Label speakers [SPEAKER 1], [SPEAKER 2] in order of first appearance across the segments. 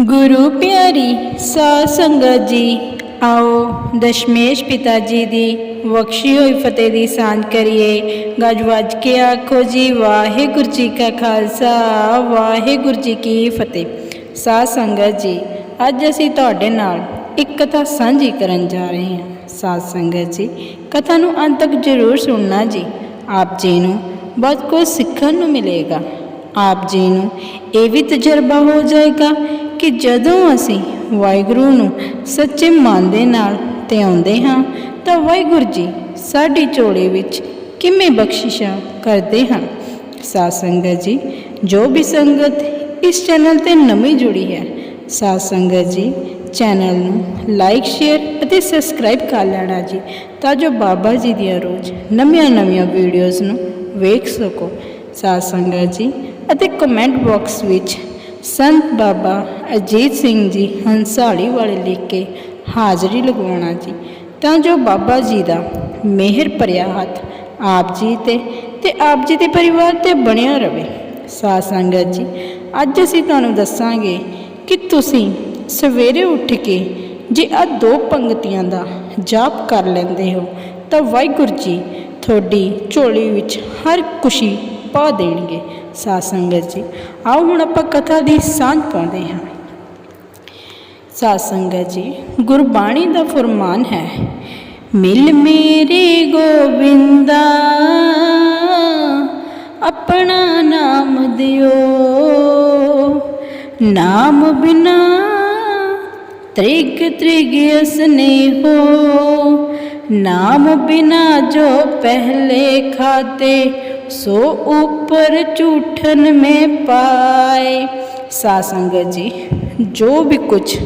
[SPEAKER 1] ਗੁਰੂ ਪਿਆਰੀ, ਸਾਧ ਸੰਗਤ ਜੀ, ਆਓ ਦਸ਼ਮੇਸ਼ ਪਿਤਾ ਜੀ ਦੀ ਬਖਸ਼ੀ ਹੋਈ ਫਤਿਹ ਦੀ ਸਾਂਝ ਕਰੀਏ। ਗੱਜ ਵੱਜ ਕੇ ਆਖੋ ਜੀ, ਵਾਹਿਗੁਰੂ ਜੀ ਕਾ ਖਾਲਸਾ, ਵਾਹਿਗੁਰੂ ਜੀ ਕੀ ਫਤਿਹ। ਸਾਧ ਸੰਗਤ ਜੀ, ਅੱਜ ਅਸੀਂ ਤੁਹਾਡੇ ਨਾਲ ਇੱਕ ਕਥਾ ਸਾਂਝੀ ਕਰਨ ਜਾ ਰਹੇ ਹਾਂ। ਸਾਧ ਸੰਗਤ ਜੀ, ਕਥਾ ਨੂੰ ਅੰਤ ਤੱਕ ਜ਼ਰੂਰ ਸੁਣਨਾ ਜੀ। ਆਪ ਜੀ ਨੂੰ ਬਹੁਤ ਕੁਝ ਸਿੱਖਣ ਨੂੰ ਮਿਲੇਗਾ। ਆਪ ਜੀ ਨੂੰ ਇਹ ਵੀ ਤਜਰਬਾ ਹੋ ਜਾਏਗਾ ਕਿ ਜਦੋਂ ਅਸੀਂ ਵਾਹਿਗੁਰੂ ਨੂੰ ਸੱਚੇ ਮਨ ਦੇ ਨਾਲ ਤੇ ਆਉਂਦੇ ਹਾਂ, ਤਾਂ ਵਾਹਿਗੁਰੂ ਜੀ ਸਾਡੀ ਝੋਲੀ ਵਿੱਚ ਕਿਵੇਂ ਬਖਸ਼ਿਸ਼ਾਂ ਕਰਦੇ ਹਨ? ਸਾਧ ਸੰਗਤ ਜੀ, ਜੋ ਵੀ ਸੰਗਤ ਇਸ ਚੈਨਲ ਤੇ ਨਵੀਂ ਜੁੜੀ ਹੈ, ਸਾਧ ਸੰਗਤ ਜੀ, ਚੈਨਲ ਨੂੰ ਲਾਈਕ, ਸ਼ੇਅਰ ਅਤੇ ਸਬਸਕ੍ਰਾਈਬ ਕਰ ਲੈਣਾ ਜੀ, ਤਾਂ ਜੋ ਬਾਬਾ ਜੀ ਦੀਆਂ ਰੋਜ਼ ਨਵੀਆਂ-ਨਵੀਆਂ ਵੀਡੀਓਜ਼ ਨੂੰ ਵੇਖ ਸਕੋ। ਸਾਧ ਸੰਗਤ ਜੀ ਅਤੇ ਕਮੈਂਟ ਬਾਕਸ ਵਿੱਚ ਸੰਤ ਬਾਬਾ ਅਜੀਤ ਸਿੰਘ ਜੀ ਹੰਸਾਲੀ ਵਾਲੇ ਲਿਖ ਕੇ ਹਾਜ਼ਰੀ ਲਗਵਾਉਣਾ ਜੀ। ਤਾਂ ਜੋ ਬਾਬਾ ਜੀ ਦਾ ਮਿਹਰ ਭਰਿਆ ਹੱਥ ਆਪ ਜੀ ਤੇ ਤੇ ਆਪ ਜੀ ਦੇ ਪਰਿਵਾਰ ਤੇ ਬਣਿਆ ਰਵੇ। ਸਾਧ ਸੰਗਤ ਜੀ, ਅੱਜ ਅਸੀਂ ਤੁਹਾਨੂੰ ਦੱਸਾਂਗੇ ਕਿ ਤੁਸੀਂ ਸਵੇਰੇ ਉੱਠ ਕੇ ਜੇ ਆ ਦੋ ਪੰਕਤੀਆਂ ਦਾ ਜਾਪ ਕਰ ਲੈਂਦੇ ਹੋ, ਤਾਂ ਵਾਹਿਗੁਰੂ ਜੀ ਤੁਹਾਡੀ ਝੋਲੀ ਵਿੱਚ ਹਰ ਖੁਸ਼ੀ ਪਾ ਦੇਣਗੇ। ਸਾਧ ਸੰਗਤ ਜੀ। ਆਓ ਹੁਣ ਆਪਾਂ ਕਥਾ ਦੀ ਸਾਂਝ ਪਾਉਂਦੇ ਹਾਂ। ਸਾਧ ਸੰਗਤ ਜੀ, ਗੁਰਬਾਣੀ ਦਾ ਫਰਮਾਨ ਹੈ, ਮਿਲ ਮੇਰੇ ਗੋਬਿੰਦਾ ਆਪਣਾ ਨਾਮ ਦਿਓ। ਨਾਮ ਬਿਨਾ ਤ੍ਰਿਗ ਤ੍ਰਿਗ ਅਸਨੇ ਨਾਮ ਬਿਨਾ ਜੋ ਪਹਿਲੇ ਖਾਤੇ ਸੋ ਉੱਪਰ ਝੂਠਨ ਮੈਂ ਪਾਏ। ਸਾ ਸੰਗਤ ਜੀ, ਜੋ ਵੀ ਕੁਝ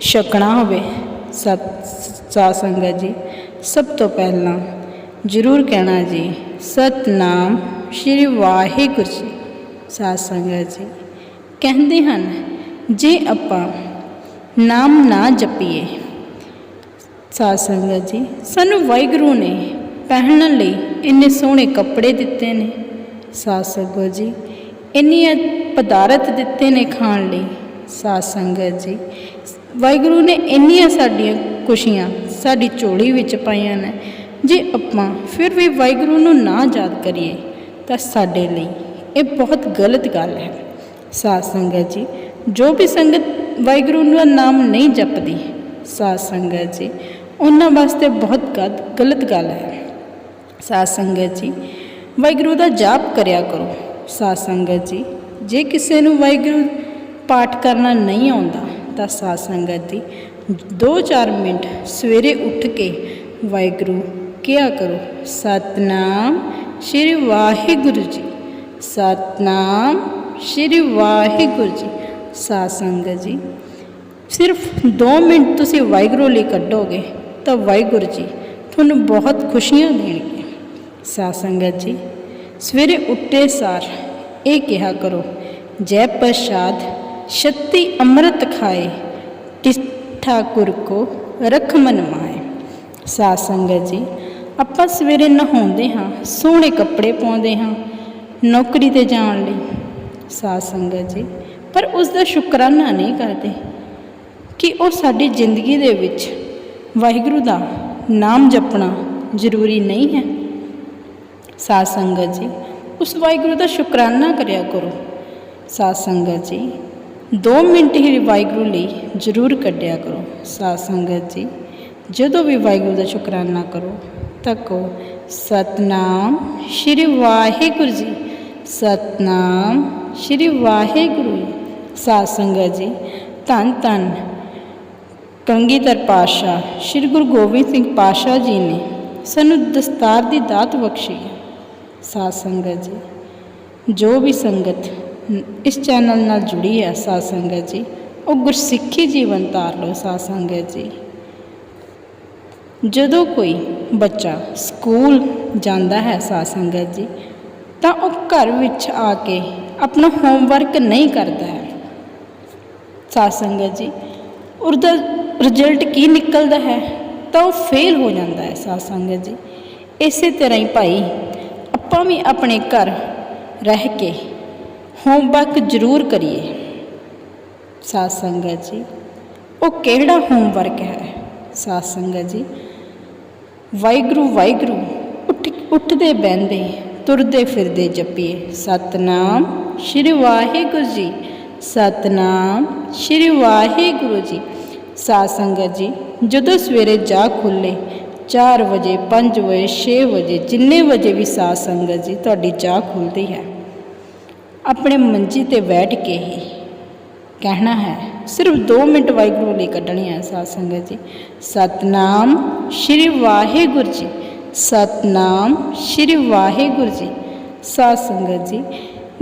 [SPEAKER 1] ਛਕਣਾ ਹੋਵੇ, ਸਤ ਸਾ ਸੰਗਤ ਜੀ, ਸਭ ਤੋਂ ਪਹਿਲਾਂ ਜ਼ਰੂਰ ਕਹਿਣਾ ਜੀ, ਸਤਨਾਮ ਸ਼੍ਰੀ ਵਾਹਿਗੁਰੂ ਜੀ। ਸਾ ਸੰਗਤ ਜੀ, ਕਹਿੰਦੇ ਹਨ, ਜੇ ਆਪਾਂ ਨਾਮ ਨਾ ਜਪੀਏ, ਸਾਧ ਸੰਗਤ ਜੀ, ਸਾਨੂੰ ਵਾਹਿਗੁਰੂ ਨੇ ਪਹਿਨਣ ਲਈ ਇੰਨੇ ਸੋਹਣੇ ਕੱਪੜੇ ਦਿੱਤੇ ਨੇ। ਸਾਧ ਸੰਗਤ ਜੀ, ਇੰਨੀਆਂ ਪਦਾਰਥ ਦਿੱਤੇ ਨੇ ਖਾਣ ਲਈ। ਸਾਧ ਸੰਗਤ ਜੀ, ਵਾਹਿਗੁਰੂ ਨੇ ਇੰਨੀਆਂ ਸਾਡੀਆਂ ਖੁਸ਼ੀਆਂ ਸਾਡੀ ਝੋਲੀ ਵਿੱਚ ਪਾਈਆਂ ਨੇ। ਜੇ ਆਪਾਂ ਫਿਰ ਵੀ ਵਾਹਿਗੁਰੂ ਨੂੰ ਨਾ ਯਾਦ ਕਰੀਏ, ਤਾਂ ਸਾਡੇ ਲਈ ਇਹ ਬਹੁਤ ਗਲਤ ਗੱਲ ਹੈ। ਸਾਧ ਸੰਗਤ ਜੀ, ਜੋ ਵੀ ਸੰਗਤ ਵਾਹਿਗੁਰੂ ਦਾ ਨਾਮ ਨਹੀਂ ਜਪਦੀ, ਸਾਧ ਸੰਗਤ ਜੀ, ਉਹਨਾਂ ਵਾਸਤੇ ਬਹੁਤ ਗਦ- ਗਲਤ ਗੱਲ ਹੈ। ਸਾਧ ਸੰਗਤ ਜੀ। ਵਾਹਿਗੁਰੂ ਦਾ ਜਾਪ ਕਰਿਆ ਕਰੋ ਸਾਧ ਸੰਗਤ ਜੀ। ਜੇ ਕਿਸੇ ਨੂੰ ਵਾਹਿਗੁਰੂ ਪਾਠ ਕਰਨਾ ਨਹੀਂ ਆਉਂਦਾ, ਤਾਂ ਸਾਧ ਸੰਗਤ ਜੀ 2-4 ਮਿੰਟ ਸਵੇਰੇ ਉੱਠ ਕੇ ਵਾਹਿਗੁਰੂ ਕਿਹਾ ਕਰੋ, ਸਤਨਾਮ ਸ਼੍ਰੀ ਵਾਹਿਗੁਰੂ ਜੀ, ਸਤਨਾਮ ਸ਼੍ਰੀ ਵਾਹਿਗੁਰੂ ਜੀ ਸਾਧ ਸੰਗਤ ਜੀ। ਸਿਰਫ 2 ਮਿੰਟ ਤੁਸੀਂ ਵਾਹਿਗੁਰੂ ਲਈ ਕੱਢੋਗੇ, ਤਾਂ ਵਾਹਿਗੁਰੂ ਜੀ, ਤੁਹਾਨੂੰ ਬਹੁਤ ਖੁਸ਼ੀਆਂ ਦੇਣਗੇ ਸਾਧ ਸੰਗਤ ਜੀ, ਸਵੇਰੇ ਉੱਠੇ ਸਾਰ ਇਹ ਕਿਹਾ ਕਰੋ, ਜੈ ਪ੍ਰਸਾਦ, ਛੱਤੀ ਅੰਮ੍ਰਿਤ ਖਾਏ, ਤਿਸ ਠਾਕੁਰ ਕੋ ਰਖ ਮਨ ਸਾਧ ਸੰਗਤ ਜੀ, ਆਪਾਂ ਸਵੇਰੇ ਨਹਾਉਂਦੇ ਹਾਂ, ਸੋਹਣੇ ਕੱਪੜੇ ਪਾਉਂਦੇ ਹਾਂ, ਨੌਕਰੀ ਤੇ ਜਾਣ ਲਈ। ਸਾਧ ਸੰਗਤ ਜੀ, ਪਰ ਉਸ ਦਾ ਸ਼ੁਕਰਾਨਾ ਨਹੀਂ ਕਰਦੇ ਕਿ ਉਹ ਸਾਡੀ ਜ਼ਿੰਦਗੀ ਦੇ ਵਿੱਚ ਵਾਹਿਗੁਰੂ ਦਾ ਨਾਮ ਜਪਣਾ ਜ਼ਰੂਰੀ ਨਹੀਂ ਹੈ। ਸਾਧ ਸੰਗਤ ਜੀ, ਉਸ ਵਾਹਿਗੁਰੂ ਦਾ ਸ਼ੁਕਰਾਨਾ ਕਰਿਆ ਕਰੋ। ਸਾਧ ਸੰਗਤ ਜੀ 2 ਮਿੰਟ ਹੀ ਵਾਹਿਗੁਰੂ ਲਈ ਜ਼ਰੂਰ ਕੱਢਿਆ ਕਰੋ। ਸਾਧ ਸੰਗਤ ਜੀ, ਜਦੋਂ ਵੀ ਵਾਹਿਗੁਰੂ ਦਾ ਸ਼ੁਕਰਾਨਾ ਕਰੋ ਤਾਂ ਕਹੋ ਸਤਨਾਮ ਸ਼੍ਰੀ ਵਾਹਿਗੁਰੂ ਜੀ। ਸਤਨਾਮ ਸ਼੍ਰੀ ਵਾਹਿਗੁਰੂ ਜੀ। ਸਾਧ ਸੰਗਤ ਜੀ, ਧੰਨ ਧੰਨ ਕੰਗੀਧਰ ਪਾਸ਼ਾ ਸ੍ਰੀ ਗੁਰੂ ਗੋਬਿੰਦ ਸਿੰਘ ਪਾਸ਼ਾ ਜੀ ਨੇ ਸਾਨੂੰ ਦਸਤਾਰ ਦੀ ਦਾਤ ਬਖਸ਼ੀ ਸਾਧ ਸੰਗਤ ਜੀ। ਜੋ ਵੀ ਸੰਗਤ ਇਸ ਚੈਨਲ ਨਾਲ ਜੁੜੀ ਹੈ ਸਾਧ ਸੰਗਤ ਜੀ, ਉਹ ਗੁਰਸਿੱਖੀ ਜੀਵਨ ਤਾਰ ਲਓ ਸਾਧ ਸੰਗਤ ਜੀ। ਜਦੋਂ ਕੋਈ ਬੱਚਾ ਸਕੂਲ ਜਾਂਦਾ ਹੈ ਸਾਧ ਸੰਗਤ ਜੀ, ਤਾਂ ਉਹ ਘਰ ਵਿੱਚ ਆ ਕੇ ਆਪਣਾ ਹੋਮਵਰਕ ਨਹੀਂ ਕਰਦਾ ਹੈ। ਸਾਧ ਸੰਗਤ ਜੀ ਉਹਦਾ ਰਿਜ਼ਲਟ ਕੀ ਨਿਕਲਦਾ ਹੈ ਤਾਂ ਉਹ ਫੇਲ ਹੋ ਜਾਂਦਾ ਹੈ ਸਾਧ ਸੰਗਤ ਜੀ। ਇਸੇ ਤਰ੍ਹਾਂ ਹੀ ਭਾਈ ਆਪਾਂ ਵੀ ਆਪਣੇ ਘਰ ਰਹਿ ਕੇ ਹੋਮਵਰਕ ਜ਼ਰੂਰ ਕਰੀਏ। ਸਾਧ ਸੰਗਤ ਜੀ, ਉਹ ਕਿਹੜਾ ਹੋਮਵਰਕ ਹੈ? ਸਾਧ ਸੰਗਤ ਜੀ, ਵਾਹਿਗੁਰੂ ਵਾਹਿਗੁਰੂ, ਉੱਠ, ਉੱਠਦੇ, ਬਹਿੰਦੇ, ਤੁਰਦੇ, ਫਿਰਦੇ, ਜਪੀਏ। ਸਤਨਾਮ ਸ਼੍ਰੀ ਵਾਹਿਗੁਰੂ ਜੀ, ਸਤਨਾਮ ਸ਼੍ਰੀ ਵਾਹਿਗੁਰੂ ਜੀ। ਸਾਧ ਸੰਗਤ ਜੀ, ਜਦੋਂ ਸਵੇਰੇ ਜਾ ਖੁੱਲੇ 4 ਵਜੇ 5 ਵਜੇ 6 ਵਜੇ, ਜਿੰਨੇ ਵਜੇ ਵੀ ਸਾਧ ਸੰਗਤ ਜੀ ਤੁਹਾਡੀ ਚਾਹ ਖੁੱਲਦੀ ਹੈ, ਆਪਣੇ ਮੰਜੀ ਤੇ ਬੈਠ ਕੇ ਹੀ ਕਹਿਣਾ ਹੈ, ਸਿਰਫ 2 ਮਿੰਟ ਵਾਹਿਗੁਰੂ ਲਈ ਕੱਢਣੀ ਹੈ ਸਾਧ ਸੰਗਤ ਜੀ। ਸਤਨਾਮ ਸ਼੍ਰੀ ਵਾਹਿਗੁਰੂ ਜੀ, ਸਤਨਾਮ ਸ਼੍ਰੀ ਵਾਹਿਗੁਰੂ ਜੀ। ਸਾਧ ਸੰਗਤ ਜੀ,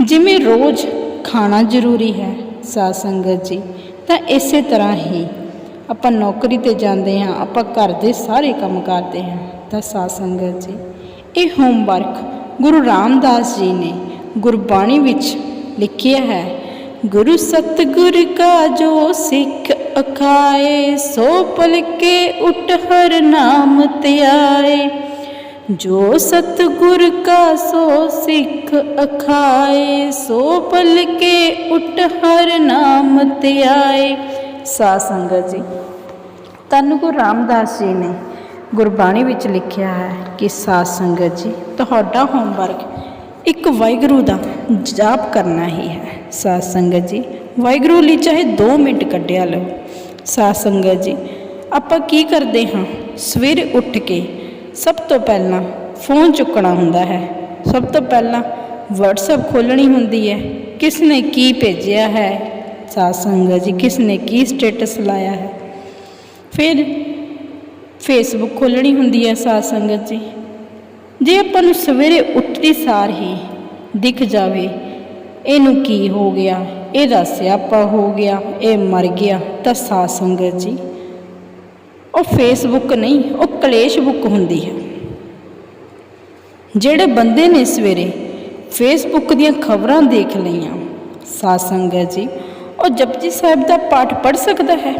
[SPEAKER 1] ਜਿਵੇਂ ਰੋਜ਼ ਖਾਣਾ ਜ਼ਰੂਰੀ ਹੈ ਸਾਧ ਸੰਗਤ ਜੀ, ਤਾਂ ਇਸੇ ਤਰ੍ਹਾਂ ਹੀ ਆਪਾਂ ਨੌਕਰੀ ਤੇ ਜਾਂਦੇ ਹਾਂ, ਆਪਾਂ ਘਰ ਦੇ ਸਾਰੇ ਕੰਮ ਕਰਦੇ ਹਾਂ। ਤਾਂ ਸਾਧ ਸੰਗਤ ਜੀ, ਇਹ ਹੋਮਵਰਕ ਗੁਰੂ ਰਾਮਦਾਸ ਜੀ ਨੇ ਗੁਰਬਾਣੀ ਵਿੱਚ ਲਿਖਿਆ ਹੈ, ਗੁਰੂ ਸਤਿਗੁਰ ਕਾ ਜੋ ਸਿੱਖ ਅਖਾਏ, ਸੋ ਪਲਕੇ ਉਠ ਹਰ ਨਾਮ ਧਿਆਏ ਜੋ ਸਤਿਗੁਰ ਕਾ ਸੋ ਸਿੱਖ ਅਖਾਏ, ਸੋ ਪਲਕੇ ਉਠ ਹਰ ਨਾਮ ਧਿਆਏ ਸਾ ਸੰਗਤ ਜੀ। ਤਨ ਗੁਰੂ ਰਾਮਦਾਸ ਜੀ ਨੇ ਗੁਰਬਾਣੀ ਵਿੱਚ ਲਿਖਿਆ ਹੈ ਕਿ ਸਾਧ ਸੰਗਤ ਜੀ, ਤੁਹਾਡਾ ਹੋਮਵਰਕ ਇੱਕ ਵਾਹਿਗੁਰੂ ਦਾ ਜਾਪ ਕਰਨਾ ਹੀ ਹੈ। ਸਾਧ ਸੰਗਤ ਜੀ, ਵਾਹਿਗੁਰੂ ਲਈ ਚਾਹੇ 2 ਮਿੰਟ ਕੱਢਿਆ ਲਓ। ਸਾਧ ਸੰਗਤ ਜੀ, ਆਪਾਂ ਕੀ ਕਰਦੇ ਹਾਂ? ਸਵੇਰੇ ਉੱਠ ਕੇ ਸਭ ਤੋਂ ਪਹਿਲਾਂ ਫੋਨ ਚੁੱਕਣਾ ਹੁੰਦਾ ਹੈ। ਸਭ ਤੋਂ ਪਹਿਲਾਂ WhatsApp ਖੋਲਣੀ ਹੁੰਦੀ ਹੈ। ਕਿਸ ਨੇ ਕੀ ਭੇਜਿਆ ਹੈ? ਸਾਧ ਸੰਗਤ ਜੀ ਕਿਸ ਨੇ ਕੀ ਸਟੇਟਸ ਲਾਇਆ ਹੈ? ਫਿਰ ਫੇਸਬੁੱਕ ਖੋਲਣੀ ਹੁੰਦੀ ਹੈ ਸਾਧ ਸੰਗਤ ਜੀ। ਜੇ ਆਪਾਂ ਨੂੰ ਸਵੇਰੇ ਉੱਠਦੀ ਸਾਰ ਹੀ ਦਿਖ ਜਾਵੇ, ਇਹਨੂੰ ਕੀ ਹੋ ਗਿਆ? ਇਹਦਾ ਸਿਆਪਾ ਹੋ ਗਿਆ, ਇਹ ਮਰ ਗਿਆ, ਤਾਂ ਸਾਧ ਸੰਗਤ ਜੀ, ਉਹ ਫੇਸਬੁੱਕ ਨਹੀਂ, ਉਹ ਕਲੇਸ਼ ਬੁੱਕ ਹੁੰਦੀ ਹੈ। ਜਿਹੜੇ ਬੰਦੇ ਨੇ ਸਵੇਰੇ ਫੇਸਬੁੱਕ ਦੀਆਂ ਖਬਰਾਂ ਦੇਖ ਲਈਆਂ, ਸਾਧ ਸੰਗਤ ਜੀ ਉਹ ਜਪਜੀ ਸਾਹਿਬ ਦਾ ਪਾਠ ਪੜ੍ਹ ਸਕਦਾ ਹੈ?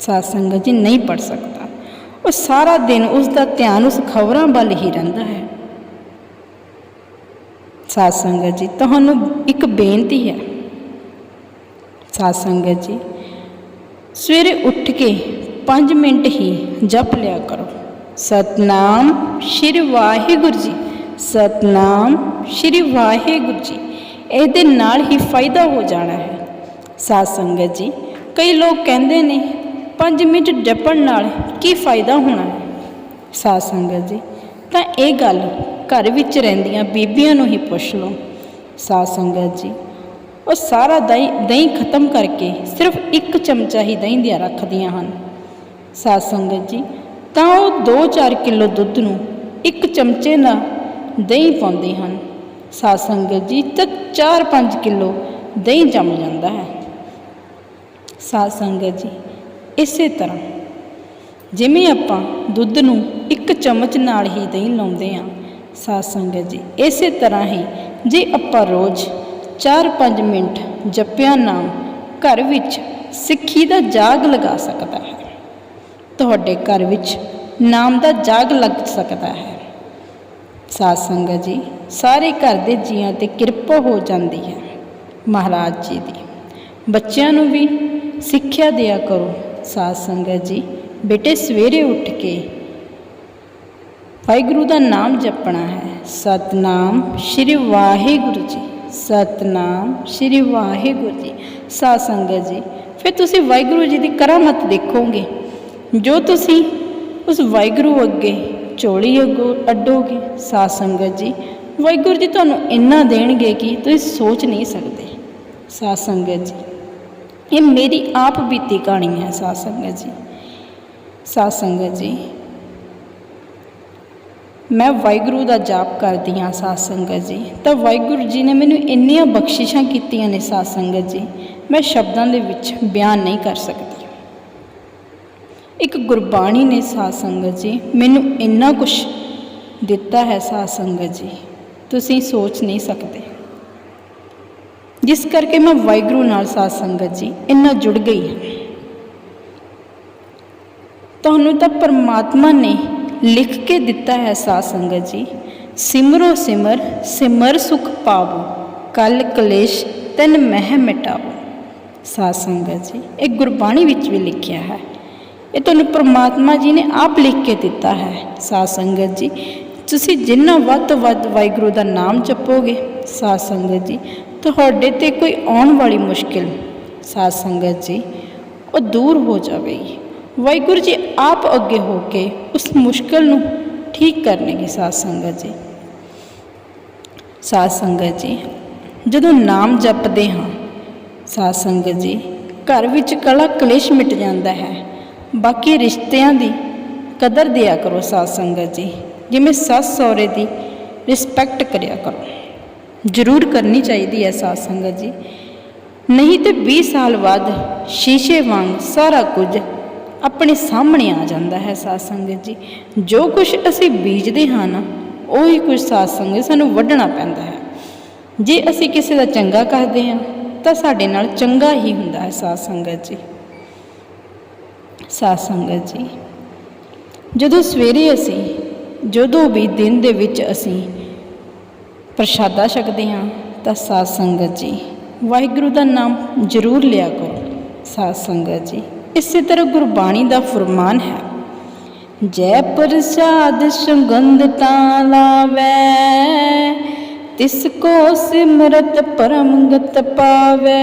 [SPEAKER 1] ਸਾਧ ਸੰਗਤ ਜੀ ਨਹੀਂ ਪੜ੍ਹ ਸਕਦਾ। ਉਹ ਸਾਰਾ ਦਿਨ ਉਸ ਦਾ ਧਿਆਨ ਉਸ ਖਬਰਾਂ ਵੱਲ ਹੀ ਰਹਿੰਦਾ ਹੈ। ਸਾਧ ਸੰਗਤ ਜੀ, ਤੁਹਾਨੂੰ ਇੱਕ ਬੇਨਤੀ ਹੈ। ਸਾਧ ਸੰਗਤ ਜੀ, ਸਵੇਰੇ ਉੱਠ ਕੇ 5 ਮਿੰਟ ਹੀ ਜਪ ਲਿਆ ਕਰੋ। ਸਤਨਾਮ ਸ਼੍ਰੀ ਵਾਹਿਗੁਰੂ ਜੀ, ਸਤਨਾਮ ਸ਼੍ਰੀ ਵਾਹਿਗੁਰੂ ਜੀ। ਇਹਦੇ ਨਾਲ ਹੀ ਫਾਇਦਾ ਹੋ ਜਾਣਾ ਹੈ। ਸਾਧ ਸੰਗਤ ਜੀ। ਕਈ ਲੋਕ ਕਹਿੰਦੇ ਨੇ 5 ਮਿੰਟ ਜਪਣ ਨਾਲ ਕੀ ਫਾਇਦਾ ਹੋਣਾ? ਹੈ ਸਾਧ ਸੰਗਤ ਜੀ, ਤਾਂ ਇਹ ਗੱਲ ਘਰ ਵਿੱਚ ਰਹਿੰਦੀਆਂ ਬੀਬੀਆਂ ਨੂੰ ਹੀ ਪੁੱਛ ਲਓ। ਸਾਧ ਸੰਗਤ ਜੀ, ਉਹ ਸਾਰਾ ਦਹੀਂ ਦਹੀਂ ਖਤਮ ਕਰਕੇ ਸਿਰਫ ਇੱਕ ਚਮਚਾ ਹੀ ਦਹੀਂ ਦਿਆ ਰੱਖਦੀਆਂ ਹਨ। ਸਾਧ ਸੰਗਤ ਜੀ, ਤਾਂ ਉਹ 2-4 ਕਿਲੋ ਦੁੱਧ ਨੂੰ ਇੱਕ ਚਮਚੇ ਨਾਲ ਦਹੀਂ ਪਾਉਂਦੇ ਹਨ। ਸਾਧ ਸੰਗਤ ਜੀ, ਤਾਂ 4-5 ਕਿਲੋ ਦਹੀਂ ਜੰਮ ਜਾਂਦਾ ਹੈ। ਸਾਧ ਸੰਗਤ ਜੀ, ਇਸੇ ਤਰ੍ਹਾਂ ਜਿਵੇਂ ਆਪਾਂ ਦੁੱਧ ਨੂੰ ਇੱਕ ਚਮਚ ਨਾਲ ਹੀ ਦਹੀਂ ਲਾਉਂਦੇ ਹਾਂ, ਸਾਧ ਸੰਗਤ ਜੀ, ਇਸੇ ਤਰ੍ਹਾਂ ਹੀ ਜੇ ਆਪਾਂ ਰੋਜ਼ 4-5 ਮਿੰਟ ਜਪਿਆ ਨਾਮ ਘਰ ਵਿੱਚ ਸਿੱਖੀ ਦਾ ਜਾਗ ਲਗਾ ਸਕਦਾ ਹੈ। ਤੁਹਾਡੇ ਘਰ ਵਿੱਚ ਨਾਮ ਦਾ ਜਾਗ ਲੱਗ ਸਕਦਾ ਹੈ। ਸਾਧ ਸੰਗਤ ਜੀ, ਸਾਰੇ ਘਰ ਦੇ ਜੀਆਂ ਤੇ ਕਿਰਪਾ ਹੋ ਜਾਂਦੀ ਹੈ। ਮਹਾਰਾਜ ਜੀ ਦੀ, ਬੱਚਿਆਂ ਨੂੰ ਵੀ ਸਿੱਖਿਆ ਦਿਆ ਕਰੋ, ਸਾਧ ਸੰਗਤ ਜੀ। ਬੇਟੇ, ਸਵੇਰੇ ਉੱਠ ਕੇ ਵਾਹਿਗੁਰੂ ਦਾ ਨਾਮ ਜਪਣਾ ਹੈ। ਸਤਨਾਮ ਸ਼੍ਰੀ ਵਾਹਿਗੁਰੂ ਜੀ, ਸਤਨਾਮ ਸ਼੍ਰੀ ਵਾਹਿਗੁਰੂ ਜੀ। ਸਾਧ ਸੰਗਤ ਜੀ, ਫਿਰ ਤੁਸੀਂ ਵਾਹਿਗੁਰੂ ਜੀ ਦੀ ਕਰਾਮਤ ਦੇਖੋਗੇ। ਜੋ ਤੁਸੀਂ ਉਸ ਵਾਹਿਗੁਰੂ ਅੱਗੇ ਝੋਲੀ ਅੱਗੋਂ ਅੱਡੋਗੇ, ਸਾਧ ਸੰਗਤ ਜੀ, ਵਾਹਿਗੁਰੂ ਜੀ ਤੁਹਾਨੂੰ ਇੰਨਾ ਦੇਣਗੇ ਕਿ ਤੁਸੀਂ ਸੋਚ ਨਹੀਂ ਸਕਦੇ। ਸਾਧ ਸੰਗਤ ਜੀ ਇਹ ਮੇਰੀ ਆਪ ਬੀਤੀ ਕਹਾਣੀ ਹੈ ਸਾਧ ਸੰਗਤ ਜੀ। ਸਾਧ ਸੰਗਤ ਜੀ, ਮੈਂ ਵਾਹਿਗੁਰੂ ਦਾ ਜਾਪ ਕਰਦੀ ਹਾਂ ਸਾਧ ਸੰਗਤ ਜੀ। ਤਾਂ ਵਾਹਿਗੁਰੂ ਜੀ ਨੇ ਮੈਨੂੰ ਇੰਨੀਆਂ ਬਖਸ਼ਿਸ਼ਾਂ ਕੀਤੀਆਂ ਨੇ ਸਾਧ ਸੰਗਤ ਜੀ, ਮੈਂ ਸ਼ਬਦਾਂ ਦੇ ਵਿੱਚ ਬਿਆਨ ਨਹੀਂ ਕਰ ਸਕਦੀ। ਇੱਕ ਗੁਰਬਾਣੀ ਨੇ ਸਾਧ ਸੰਗਤ ਜੀ ਮੈਨੂੰ ਇੰਨਾ ਕੁਝ ਦਿੱਤਾ ਹੈ ਸਾਧ ਸੰਗਤ ਜੀ, ਤੁਸੀਂ ਸੋਚ ਨਹੀਂ ਸਕਦੇ। ਜਿਸ ਕਰਕੇ ਮੈਂ ਵਾਹਿਗੁਰੂ ਨਾਲ ਸਾਧ ਸੰਗਤ ਜੀ ਇੰਨਾ ਜੁੜ ਗਈ ਹਾਂ। ਤੁਹਾਨੂੰ ਤਾਂ ਪਰਮਾਤਮਾ ਨੇ ਲਿਖ ਕੇ ਦਿੱਤਾ ਹੈ ਸਾਧ ਸੰਗਤ ਜੀ, ਸਿਮਰੋ ਸਿਮਰ ਸਿਮਰ ਸੁਖ ਪਾਵੋ, ਕਲ ਕਲੇਸ਼ ਤਨ ਮਹਿ ਮਿਟਾਵੋ ਸਾਧ ਸੰਗਤ ਜੀ, ਇਹ ਗੁਰਬਾਣੀ ਵਿੱਚ ਵੀ ਲਿਖਿਆ ਹੈ। ਇਹ ਤੁਹਾਨੂੰ ਪ੍ਰਮਾਤਮਾ ਜੀ ਨੇ ਆਪ ਲਿਖ ਕੇ ਦਿੱਤਾ ਹੈ। ਸਾਧ ਸੰਗਤ ਜੀ, ਤੁਸੀਂ ਜਿੰਨਾ ਵੱਧ ਤੋਂ ਵੱਧ ਵਾਹਿਗੁਰੂ ਦਾ ਨਾਮ ਜਪੋਗੇ, ਸਾਧ ਸੰਗਤ ਜੀ ਤੁਹਾਡੇ ਤੇ ਕੋਈ ਆਉਣ ਵਾਲੀ ਮੁਸ਼ਕਿਲ, ਸਾਧ ਸੰਗਤ ਜੀ, ਉਹ ਦੂਰ ਹੋ ਜਾਵੇਗੀ। ਵਾਹਿਗੁਰੂ ਜੀ ਆਪ ਅੱਗੇ ਹੋ ਕੇ ਉਸ ਮੁਸ਼ਕਿਲ ਨੂੰ ਠੀਕ ਕਰਨਗੇ, ਸਾਧ ਸੰਗਤ ਜੀ। ਸਾਧ ਸੰਗਤ ਜੀ, ਜਦੋਂ ਨਾਮ ਜਪਦੇ ਹਾਂ, ਸਾਧ ਸੰਗਤ ਜੀ, ਘਰ ਵਿੱਚ ਕਲਾ ਕਲੇਸ਼ ਮਿਟ ਜਾਂਦਾ ਹੈ। ਬਾਕੀ ਰਿਸ਼ਤਿਆਂ ਦੀ ਕਦਰ ਦਿਆ ਕਰੋ, ਸਾਧ ਸੰਗਤ ਜੀ। ਜਿਵੇਂ ਸੱਸ ਸਹੁਰੇ ਦੀ ਰਿਸਪੈਕਟ ਕਰਿਆ ਕਰੋ। ਜ਼ਰੂਰ ਕਰਨੀ ਚਾਹੀਦੀ ਹੈ ਸਾਧ ਸੰਗਤ ਜੀ। ਨਹੀਂ ਤੇ 20 ਸਾਲ ਬਾਅਦ ਸ਼ੀਸ਼ੇ ਵਾਂਗ ਸਾਰਾ ਕੁਝ ਆਪਣੇ ਸਾਹਮਣੇ ਆ ਜਾਂਦਾ ਹੈ ਸਾਧ ਸੰਗਤ ਜੀ। ਜੋ ਕੁਝ ਅਸੀਂ ਬੀਜਦੇ ਹਾਂ ਨਾ, ਉਹੀ ਕੁਝ ਸਾਧ ਸੰਗਤ ਸਾਨੂੰ ਵੱਢਣਾ ਪੈਂਦਾ ਹੈ। ਜੇ ਅਸੀਂ ਕਿਸੇ ਦਾ ਚੰਗਾ ਕਰਦੇ ਹਾਂ, ਤਾਂ ਸਾਡੇ ਨਾਲ ਚੰਗਾ ਹੀ ਹੁੰਦਾ ਹੈ ਸਾਧ ਸੰਗਤ ਜੀ। ਸਾਧ ਸੰਗਤ ਜੀ, ਜਦੋਂ ਸਵੇਰੇ ਅਸੀਂ, ਜਦੋਂ ਵੀ ਦਿਨ ਦੇ ਵਿੱਚ ਅਸੀਂ ਪ੍ਰਸ਼ਾਦਾ ਛਕਦੇ ਹਾਂ ਤਾਂ ਸਾਧ ਸੰਗਤ ਜੀ, ਵਾਹਿਗੁਰੂ ਦਾ ਨਾਮ ਜ਼ਰੂਰ ਲਿਆ ਕਰੋ, ਸਾਧ ਸੰਗਤ ਜੀ। ਇਸੇ ਤਰ੍ਹਾਂ ਗੁਰਬਾਣੀ ਦਾ ਫਰਮਾਨ ਹੈ, ਜੈ ਪ੍ਰਸਾਦ ਸੁਗੰਧ ਤਾਂ ਲਾਵੈ, ਤਿਸ ਕੋ ਸਿਮਰਤ ਪਰਮ ਗਤ ਪਾਵੈ,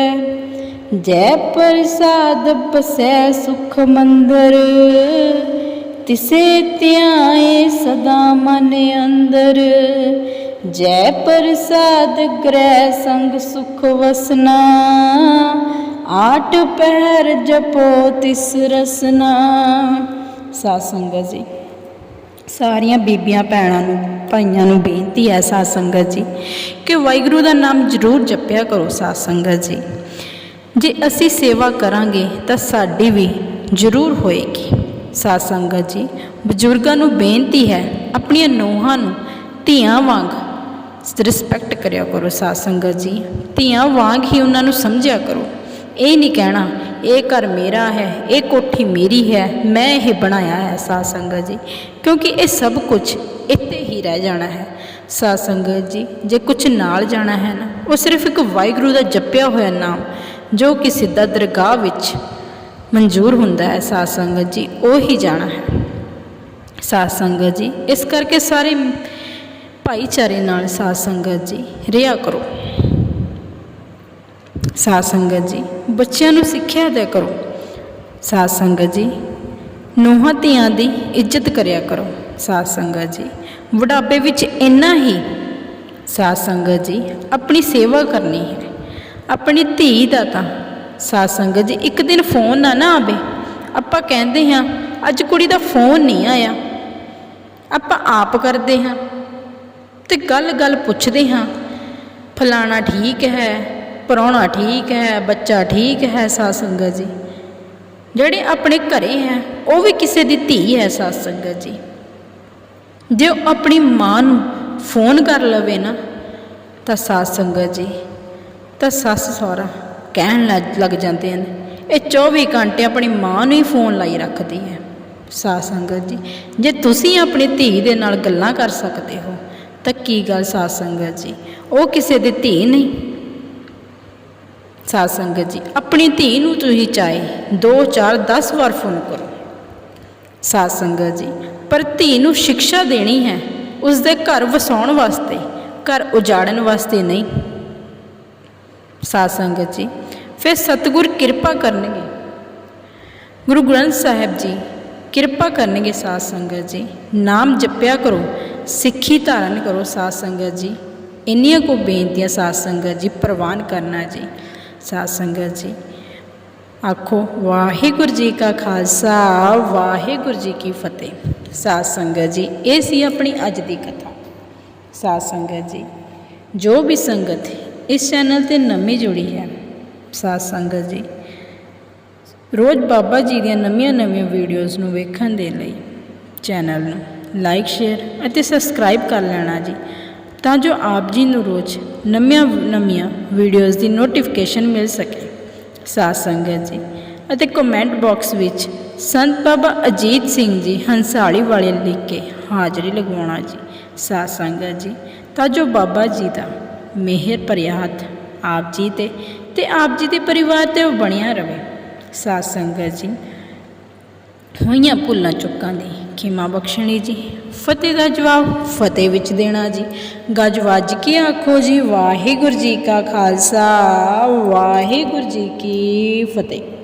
[SPEAKER 1] ਜੈ ਪ੍ਰਸਾਦ ਬਸੈ ਸੁਖ ਮੰਦਰ, ਤਿਸੇ ਧਿਆਏ ਸਦਾ ਮਨ ਅੰਦਰ। ਜੈ ਪ੍ਰਸਾਦ ਗ੍ਰਹਿ ਸੰਗ ਸੁਖ ਵਸਨਾ ਆਠ ਪਹਿਰ ਜਪੋ ਤਿਸ ਰਸਨਾ। ਸਾਧ ਸੰਗਤ ਜੀ, ਸਾਰੀਆਂ ਬੀਬੀਆਂ ਭੈਣਾਂ ਨੂੰ, ਭਾਈਆਂ ਨੂੰ ਬੇਨਤੀ ਹੈ ਸਾਧ ਸੰਗਤ ਜੀ, ਕਿ ਵਾਹਿਗੁਰੂ ਦਾ ਨਾਮ ਜ਼ਰੂਰ ਜਪਿਆ ਕਰੋ ਸਾਧ ਸੰਗਤ ਜੀ। ਜੇ ਅਸੀਂ ਸੇਵਾ ਕਰਾਂਗੇ ਤਾਂ ਸਾਡੀ ਵੀ ਜ਼ਰੂਰ ਹੋਏਗੀ। ਸਾਧ ਸੰਗਤ ਜੀ, ਬਜ਼ੁਰਗਾਂ ਨੂੰ ਬੇਨਤੀ ਹੈ, ਆਪਣੀਆਂ ਨੋਹਾਂ ਨੂੰ ਧੀਆਂ ਵਾਂਗ ਰਿਸਪੈਕਟ ਕਰਿਆ ਕਰੋ ਸਾਧ ਸੰਗਤ ਜੀ। ਧੀਆਂ ਵਾਂਗ ਹੀ ਉਹਨਾਂ ਨੂੰ ਸਮਝਿਆ ਕਰੋ। ਇਹ ਨਹੀਂ ਕਹਿਣਾ, ਇਹ ਘਰ ਮੇਰਾ ਹੈ, ਇਹ ਕੋਠੀ ਮੇਰੀ ਹੈ, ਮੈਂ ਇਹ ਬਣਾਇਆ ਹੈ ਸਾਧ ਸੰਗਤ ਜੀ। ਕਿਉਂਕਿ ਇਹ ਸਭ ਕੁਝ ਇੱਥੇ ਹੀ ਰਹਿ ਜਾਣਾ ਹੈ। ਸਾਧ ਸੰਗਤ ਜੀ, ਜੇ ਕੁਝ ਨਾਲ ਜਾਣਾ ਹੈ ਨਾ, ਉਹ ਸਿਰਫ ਇੱਕ ਵਾਹਿਗੁਰੂ ਦਾ ਜਪਿਆ ਹੋਇਆ ਨਾਮ, ਜੋ ਕਿ ਸਿੱਧਾ ਦਰਗਾਹ ਵਿੱਚ ਮਨਜ਼ੂਰ ਹੁੰਦਾ ਹੈ ਸਾਧ ਸੰਗਤ ਜੀ, ਉਹ ਹੀ ਜਾਣਾ ਹੈ। ਸਾਧ ਸੰਗਤ ਜੀ, ਇਸ ਕਰਕੇ ਸਾਰੇ ਭਾਈਚਾਰੇ ਨਾਲ ਸਾਧ ਸੰਗਤ ਜੀ, ਰਿਹਾ ਕਰੋ। ਸਾਧ ਸੰਗਤ ਜੀ, ਬੱਚਿਆਂ ਨੂੰ ਸਿੱਖਿਆ ਦਿਆ ਕਰੋ। ਸਾਧ ਸੰਗਤ ਜੀ, ਨੋਹਾਂ ਧੀਆਂ ਦੀ ਇੱਜ਼ਤ ਕਰਿਆ ਕਰੋ। ਸਾਧ ਸੰਗਤ ਜੀ ਵਡਾਪੇ ਵਿੱਚ ਇੰਨਾ ਹੀ ਸਾਧ ਸੰਗਤ ਜੀ, ਆਪਣੀ ਸੇਵਾ ਕਰਨੀ ਹੈ। ਆਪਣੀ ਧੀ ਦਾ ਤਾਂ ਸਾਧ ਸੰਗਤ ਜੀ, ਇੱਕ ਦਿਨ ਫੋਨ ਨਾ ਨਾ ਆਵੇ। ਆਪਾਂ ਕਹਿੰਦੇ ਹਾਂ, ਅੱਜ ਕੁੜੀ ਦਾ ਫੋਨ ਨਹੀਂ ਆਇਆ। ਆਪਾਂ ਆਪ ਕਰਦੇ ਹਾਂ। ਤੇ ਗੱਲ ਗੱਲ ਪੁੱਛਦੇ ਹਾਂ, ਫਲਾਣਾ ਠੀਕ ਹੈ, ਪ੍ਰਾਹੁਣਾ ਠੀਕ ਹੈ, ਬੱਚਾ ਠੀਕ ਹੈ ਸਾਧ ਸੰਗਤ ਜੀ। ਜਿਹੜੇ ਆਪਣੇ ਘਰੇ ਹੈ, ਉਹ ਵੀ ਕਿਸੇ ਦੀ ਧੀ ਹੈ ਸਾਧ ਸੰਗਤ ਜੀ। ਜੇ ਉਹ ਆਪਣੀ ਮਾਂ ਨੂੰ ਫੋਨ ਕਰ ਲਵੇ ਨਾ, ਤਾਂ ਸਾਧ ਸੰਗਤ ਜੀ, ਤਾਂ ਸੱਸ ਸਹੁਰਾ ਕਹਿਣ ਲੱਗ- ਲੱਗ ਜਾਂਦੇ ਹਨ, ਇਹ 24 ਘੰਟੇ ਆਪਣੀ ਮਾਂ ਨੂੰ ਹੀ ਫੋਨ ਲਾਈ ਰੱਖਦੀ ਹੈ। ਸਾਧ ਸੰਗਤ ਜੀ, ਜੇ ਤੁਸੀਂ ਆਪਣੀ ਧੀ ਦੇ ਨਾਲ ਗੱਲਾਂ ਕਰ ਸਕਦੇ ਹੋ ਤਾਂ ਕੀ ਗੱਲ ਸਾਧ ਸੰਗਤ ਜੀ? ਉਹ ਕਿਸੇ ਦੀ ਧੀ ਨਹੀਂ। ਸਾਧ ਸੰਗਤ ਜੀ, ਆਪਣੀ ਧੀ ਨੂੰ ਤੁਸੀਂ ਚਾਹੇ 2 4 10 ਵਾਰ ਫੋਨ ਕਰੋ। ਸਾਧ ਸੰਗਤ ਜੀ, ਪਰ ਧੀ ਨੂੰ ਸਿੱਖਿਆ ਦੇਣੀ ਹੈ ਉਸ ਦੇ ਘਰ ਵਸਾਉਣ ਵਾਸਤੇ, ਘਰ ਉਜਾੜਨ ਵਾਸਤੇ ਨਹੀਂ। ਸਾਧ ਸੰਗਤ ਜੀ, ਫਿਰ ਸਤਿਗੁਰ ਕਿਰਪਾ ਕਰਨਗੇ। ਗੁਰੂ ਗ੍ਰੰਥ ਸਾਹਿਬ ਜੀ, ਕਿਰਪਾ ਕਰਨਗੇ ਸਾਧ ਸੰਗਤ ਜੀ, ਨਾਮ ਜਪਿਆ ਕਰੋ। ਸਿੱਖੀ ਧਾਰਨ ਕਰੋ ਸਾਧ ਸੰਗਤ ਜੀ। ਇੰਨੀਆਂ ਕੋ ਬੇਨਤੀਆਂ ਸਾਧ ਸੰਗਤ ਜੀ ਪ੍ਰਵਾਨ ਕਰਨਾ ਜੀ। ਸਾਧ ਸੰਗਤ ਜੀ, ਆਖੋ, ਵਾਹਿਗੁਰੂ ਜੀ ਕਾ ਖਾਲਸਾ, ਵਾਹਿਗੁਰੂ ਜੀ ਕੀ ਫਤਿਹ। ਸਾਧ ਸੰਗਤ ਜੀ, ਇਹ ਸੀ ਆਪਣੀ ਅੱਜ ਦੀ ਕਥਾ। ਸਾਧ ਸੰਗਤ ਜੀ, ਜੋ ਵੀ ਸੰਗਤ ਇਸ ਚੈਨਲ ਤੇ ਨਵੀਂ ਜੁੜੀ ਹੈ, ਸਾਧ ਸੰਗਤ ਜੀ, ਰੋਜ਼ ਬਾਬਾ ਜੀ ਦੀਆਂ ਨਵੀਆਂ ਨਵੀਆਂ ਵੀਡੀਓਜ਼ ਨੂੰ ਵੇਖਣ ਦੇ ਲਈ ਚੈਨਲ ਨੂੰ ਲਾਈਕ ਸ਼ੇਅਰ ਅਤੇ ਸਬਸਕ੍ਰਾਈਬ ਕਰ ਲੈਣਾ ਜੀ। ਤਾਂ ਜੋ ਆਪ ਜੀ ਨੂੰ ਰੋਜ਼ ਨਵੀਆਂ ਨਵੀਆਂ ਵੀਡੀਓਜ਼ ਦੀ ਨੋਟੀਫਿਕੇਸ਼ਨ ਮਿਲ ਸਕੇ। ਸਾਧ ਸੰਗਤ ਜੀ, ਅਤੇ ਕਮੈਂਟ ਬਾਕਸ ਵਿੱਚ ਸੰਤ ਬਾਬਾ ਅਜੀਤ ਸਿੰਘ ਜੀ ਹੰਸਾਲੀ ਵਾਲੇ ਲਿਖ ਕੇ ਹਾਜ਼ਰੀ ਲਗਵਾਉਣਾ ਜੀ। ਸਾਧ ਸੰਗਤ ਜੀ, ਤਾਂ ਜੋ ਬਾਬਾ ਜੀ ਦਾ ਮਿਹਰ ਭਰਿਆ ਹੱਥ ਆਪ ਜੀ ਤੇ ਤੇ ਆਪ ਜੀ ਦੇ ਪਰਿਵਾਰ ਤੇ ਉਹ ਬਣਿਆ ਰਵੇ। ਸਾਧ ਸੰਗਤ ਜੀ, ਹੋਈਆਂ ਭੁੱਲਾਂ ਚੁੱਕਾਂ ਦੀ ਖਿਮਾ ਬਖਸ਼ਣੀ ਜੀ। ਫਤਿਹ ਦਾ ਜਵਾਬ, ਫਤਿਹ ਵਿੱਚ ਦੇਣਾ ਜੀ। ਗੱਜ ਵੱਜ ਕੇ ਆਖੋ ਜੀ, ਵਾਹਿਗੁਰੂ ਜੀ ਕਾ ਖਾਲਸਾ, ਵਾਹਿਗੁਰੂ ਜੀ ਕੀ ਫਤਿਹ।